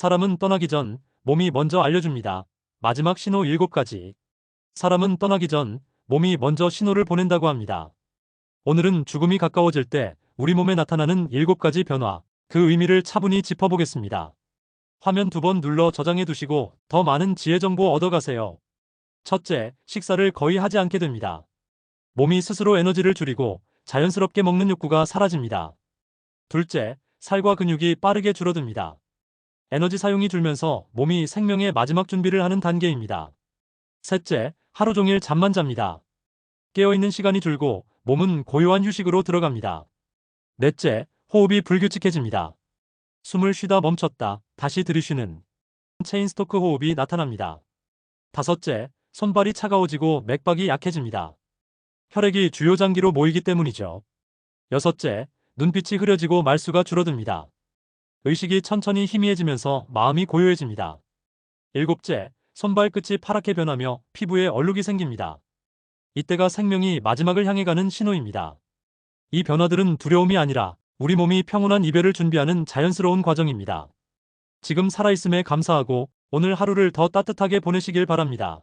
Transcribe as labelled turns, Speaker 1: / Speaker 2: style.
Speaker 1: 사람은 떠나기 전 몸이 먼저 알려줍니다. 마지막 신호 7가지. 사람은 떠나기 전 몸이 먼저 신호를 보낸다고 합니다. 오늘은 죽음이 가까워질 때 우리 몸에 나타나는 7가지 변화, 그 의미를 차분히 짚어보겠습니다. 화면 두 번 눌러 저장해 두시고 더 많은 지혜 정보 얻어가세요. 첫째, 식사를 거의 하지 않게 됩니다. 몸이 스스로 에너지를 줄이고 자연스럽게 먹는 욕구가 사라집니다. 둘째, 살과 근육이 빠르게 줄어듭니다. 에너지 사용이 줄면서 몸이 생명의 마지막 준비를 하는 단계입니다. 셋째, 하루 종일 잠만 잡니다. 깨어있는 시간이 줄고 몸은 고요한 휴식으로 들어갑니다. 넷째, 호흡이 불규칙해집니다. 숨을 쉬다 멈췄다 다시 들이쉬는 체인스토크 호흡이 나타납니다. 다섯째, 손발이 차가워지고 맥박이 약해집니다. 혈액이 주요 장기로 모이기 때문이죠. 여섯째, 눈빛이 흐려지고 말수가 줄어듭니다. 의식이 천천히 희미해지면서 마음이 고요해집니다. 일곱째, 손발끝이 파랗게 변하며 피부에 얼룩이 생깁니다. 이때가 생명이 마지막을 향해 가는 신호입니다. 이 변화들은 두려움이 아니라 우리 몸이 평온한 이별을 준비하는 자연스러운 과정입니다. 지금 살아있음에 감사하고 오늘 하루를 더 따뜻하게 보내시길 바랍니다.